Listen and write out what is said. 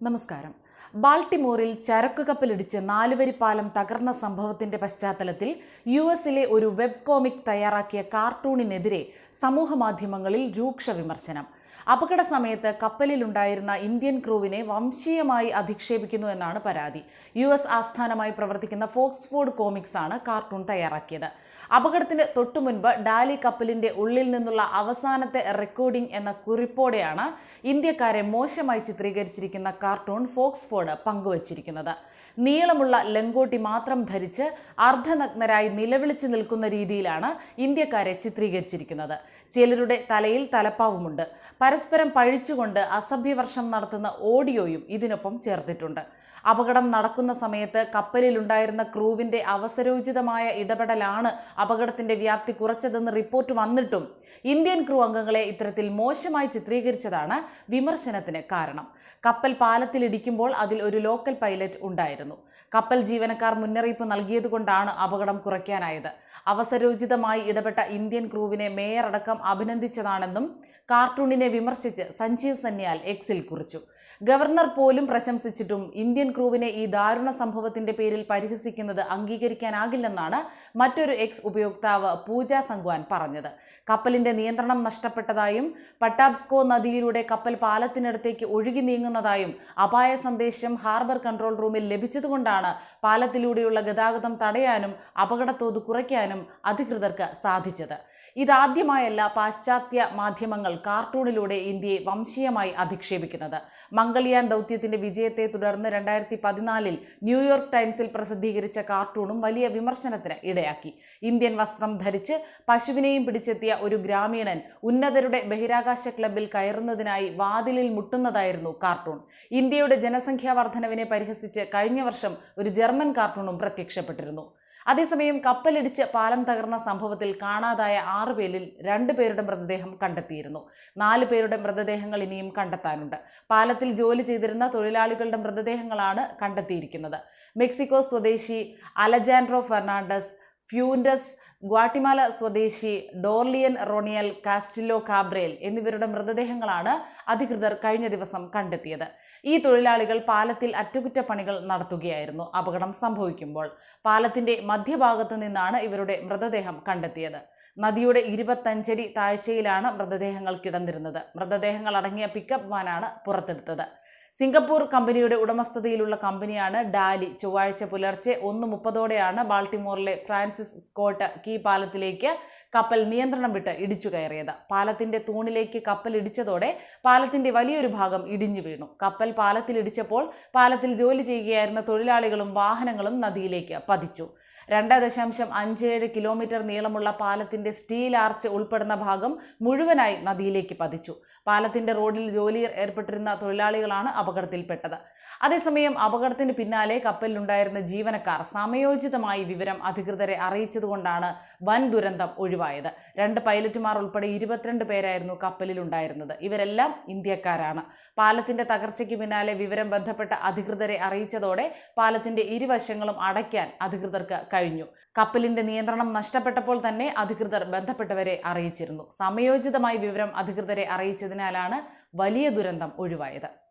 നമസ്കാരം. ബാൾട്ടിമോറിൽ ചരക്കു കപ്പലിടിച്ച് നാലുവരി പാലം തകർന്ന സംഭവത്തിന്റെ പശ്ചാത്തലത്തിൽ യു എസിലെ ഒരു വെബ് കോമിക് തയ്യാറാക്കിയ കാർട്ടൂണിനെതിരെ സമൂഹ മാധ്യമങ്ങളിൽ രൂക്ഷ വിമർശനം. അപകട സമയത്ത് കപ്പലിലുണ്ടായിരുന്ന ഇന്ത്യൻ ക്രൂവിനെ വംശീയമായി അധിക്ഷേപിക്കുന്നു എന്നാണ് പരാതി. യു എസ് ആസ്ഥാനമായി പ്രവർത്തിക്കുന്ന ഫോക്സ്ഫോർഡ് കോമിക്സ് ആണ് കാർട്ടൂൺ തയ്യാറാക്കിയത്. അപകടത്തിന് തൊട്ടു മുൻപ് ഡാലി കപ്പലിന്റെ ഉള്ളിൽ നിന്നുള്ള അവസാനത്തെ റെക്കോർഡിംഗ് എന്ന കുറിപ്പോടെയാണ് ഇന്ത്യക്കാരെ മോശമായി ചിത്രീകരിച്ചിരിക്കുന്ന കാർട്ടൂൺ ഫോക്സ്ഫോർഡ് പങ്കുവച്ചിരിക്കുന്നത്. നീളമുള്ള ലങ്കോട്ടി മാത്രം ധരിച്ച് അർദ്ധനഗ്നരായി നിലവിളിച്ച് നിൽക്കുന്ന രീതിയിലാണ് ഇന്ത്യക്കാരെ ചിത്രീകരിച്ചിരിക്കുന്നത്. ചിലരുടെ തലയിൽ തലപ്പാവുമുണ്ട്. പരസ്പരം പഴിച്ചുകൊണ്ട് അസഭ്യവർഷം നടത്തുന്ന ഓഡിയോയും ഇതിനൊപ്പം ചേർത്തിട്ടുണ്ട്. അപകടം നടക്കുന്ന സമയത്ത് കപ്പലിലുണ്ടായിരുന്ന ക്രൂവിന്റെ അവസരോചിതമായ ഇടപെടലാണ് അപകടത്തിന്റെ വ്യാപ്തി കുറച്ചതെന്ന് റിപ്പോർട്ട് വന്നിട്ടും ഇന്ത്യൻ ക്രൂ അംഗങ്ങളെ ഇത്തരത്തിൽ മോശമായി ചിത്രീകരിച്ചതാണ് വിമർശനത്തിന് കാരണം. കപ്പൽ പാലത്തിലിടിക്കുമ്പോൾ അതിൽ ഒരു ലോക്കൽ പൈലറ്റ് ഉണ്ടായിരുന്നു. കപ്പൽ ജീവനക്കാർ മുന്നറിയിപ്പ് നൽകിയതുകൊണ്ടാണ് അപകടം കുറയ്ക്കാനായത്. അവസരോചിതമായി ഇടപെട്ട ഇന്ത്യൻ ക്രൂവിനെ മേയർ അടക്കം അഭിനന്ദിച്ചതാണെന്നും കാർട്ടൂണിനെ വിമർശിച്ച് സഞ്ജീവ് സന്യാൽ എക്സിൽ കുറിച്ചു. ഗവർണർ പോലും പ്രശംസിച്ചിട്ടും ഇന്ത്യൻ ക്രൂവിനെ ഈ ദാരുണ സംഭവത്തിന്റെ പേരിൽ പരിഹസിക്കുന്നത് അംഗീകരിക്കാനാകില്ലെന്നാണ് മറ്റൊരു എക്സ് ഉപയോക്താവ് പൂജ സംഗ്വാൻ പറഞ്ഞത്. കപ്പലിന്റെ നിയന്ത്രണം നഷ്ടപ്പെട്ടതായും പട്ടാബ്സ്കോ നദിയിലൂടെ കപ്പൽ പാലത്തിനടുത്തേക്ക് ഒഴുകി നീങ്ങുന്നതായും അപായ സന്ദേശം ഹാർബർ കൺട്രോൾ റൂമിൽ ലഭിച്ചതുകൊണ്ടാണ് പാലത്തിലൂടെയുള്ള ഗതാഗതം തടയാനും അപകടത്തോത് കുറയ്ക്കാനും അധികൃതർക്ക് സാധിച്ചത്. ഇതാദ്യമായല്ല പാശ്ചാത്യ മാധ്യമങ്ങൾ കാർട്ടൂണിലൂടെ ഇന്ത്യയെ വംശീയമായി അധിക്ഷേപിക്കുന്നത്. മംഗൾയാൻ ദൗത്യത്തിന്റെ വിജയത്തെ തുടർന്ന് രണ്ടായിരത്തി പതിനാലിൽ ന്യൂയോർക്ക് ടൈംസിൽ പ്രസിദ്ധീകരിച്ച കാർട്ടൂണും വലിയ വിമർശനത്തിന് ഇടയാക്കി. ഇന്ത്യൻ വസ്ത്രം ധരിച്ച് പശുവിനെയും പിടിച്ചെത്തിയ ഒരു ഗ്രാമീണൻ ഉന്നതരുടെ ബഹിരാകാശ ക്ലബിൽ കയറുന്നതിനായി വാതിലിൽ മുട്ടുന്നതായിരുന്നു കാർട്ടൂൺ. ഇന്ത്യയുടെ ജനസംഖ്യാ വർധനവിനെ പരിഹസിച്ച് കഴിഞ്ഞ വർഷം ഒരു ജർമ്മൻ കാർട്ടൂണും പ്രത്യക്ഷപ്പെട്ടിരുന്നു. അതേസമയം കപ്പലിടിച്ച് പാലം തകർന്ന സംഭവത്തിൽ കാണാതായ ആറ് പേരിൽ രണ്ടു പേരുടെ മൃതദേഹം കണ്ടെത്തിയിരുന്നു. നാല് പേരുടെ മൃതദേഹങ്ങൾ ഇനിയും കണ്ടെത്താനുണ്ട്. പാലത്തിൽ ജോലി ചെയ്തിരുന്ന തൊഴിലാളികളുടെ മൃതദേഹങ്ങളാണ് കണ്ടെത്തിയിരിക്കുന്നത്. മെക്സിക്കോ സ്വദേശി അലജാൻഡ്രോ ഫെർണാണ്ടസ് ഫ്യൂൻഡസ് ഗ്വാട്ടിമാല സ്വദേശി ഡോർലിയൻ റോണിയൽ കാസ്റ്റില്ലോ കാബ്രേൽ എന്നിവരുടെ മൃതദേഹങ്ങളാണ് അധികൃതർ കഴിഞ്ഞ ദിവസം കണ്ടെത്തിയത്. ഈ തൊഴിലാളികൾ പാലത്തിൽ അറ്റകുറ്റപ്പണികൾ നടത്തുകയായിരുന്നു അപകടം സംഭവിക്കുമ്പോൾ. പാലത്തിന്റെ മധ്യഭാഗത്ത് നിന്നാണ് ഇവരുടെ മൃതദേഹം കണ്ടെത്തിയത്. നദിയുടെ ഇരുപത്തഞ്ചടി താഴ്ചയിലാണ് മൃതദേഹങ്ങൾ കിടന്നിരുന്നത്. മൃതദേഹങ്ങൾ അടങ്ങിയ പിക്കപ്പ് വാനാണ് പുറത്തെടുത്തത്. സിംഗപ്പൂർ കമ്പനിയുടെ ഉടമസ്ഥതയിലുള്ള കമ്പനിയാണ് ഡാലി. ചൊവ്വാഴ്ച പുലർച്ചെ ഒന്ന് മുപ്പതോടെയാണ് ബാൾട്ടിമോറിലെ ഫ്രാൻസിസ് സ്കോട്ട് കീ പാലത്തിലേക്ക് കപ്പൽ നിയന്ത്രണം വിട്ട് ഇടിച്ചു കയറിയത്. പാലത്തിന്റെ തൂണിലേക്ക് കപ്പൽ ഇടിച്ചതോടെ പാലത്തിന്റെ വലിയൊരു ഭാഗം ഇടിഞ്ഞു വീണു. കപ്പൽ പാലത്തിൽ ഇടിച്ചപ്പോൾ പാലത്തിൽ ജോലി ചെയ്യുകയായിരുന്ന തൊഴിലാളികളും വാഹനങ്ങളും നദിയിലേക്ക് പതിച്ചു. രണ്ട് ദശാംശം അഞ്ച് ഏഴ് കിലോമീറ്റർ നീളമുള്ള പാലത്തിന്റെ സ്റ്റീൽ ആർച്ച് ഉൾപ്പെടുന്ന ഭാഗം മുഴുവനായി നദിയിലേക്ക് പതിച്ചു. പാലത്തിന്റെ റോഡിൽ ജോലിയിൽ ഏർപ്പെട്ടിരുന്ന തൊഴിലാളികളാണ് അപകടത്തിൽപ്പെട്ടത്. അതേസമയം അപകടത്തിന് പിന്നാലെ കപ്പലിലുണ്ടായിരുന്ന ജീവനക്കാർ സമയോചിതമായി വിവരം അധികൃതരെ അറിയിച്ചതുകൊണ്ടാണ് വൻ ദുരന്തം ഒഴിവായത്. രണ്ട് പൈലറ്റുമാർ ഉൾപ്പെടെ ഇരുപത്തിരണ്ട് പേരായിരുന്നു കപ്പലിലുണ്ടായിരുന്നത്. ഇവരെല്ലാം ഇന്ത്യക്കാരാണ്. പാലത്തിന്റെ തകർച്ചയ്ക്ക് പിന്നാലെ വിവരം ബന്ധപ്പെട്ട അധികൃതരെ അറിയിച്ചതോടെ പാലത്തിന്റെ ഇരുവശങ്ങളും അടയ്ക്കാൻ അധികൃതർക്ക് കഴിഞ്ഞു. കപ്പലിന്റെ നിയന്ത്രണം നഷ്ടപ്പെട്ടപ്പോൾ തന്നെ അധികൃതർ ബന്ധപ്പെട്ടവരെ അറിയിച്ചിരുന്നു. സമയോചിതമായി വിവരം അധികൃതരെ അറിയിച്ചതിനാലാണ് വലിയ ദുരന്തം ഒഴിവായത്.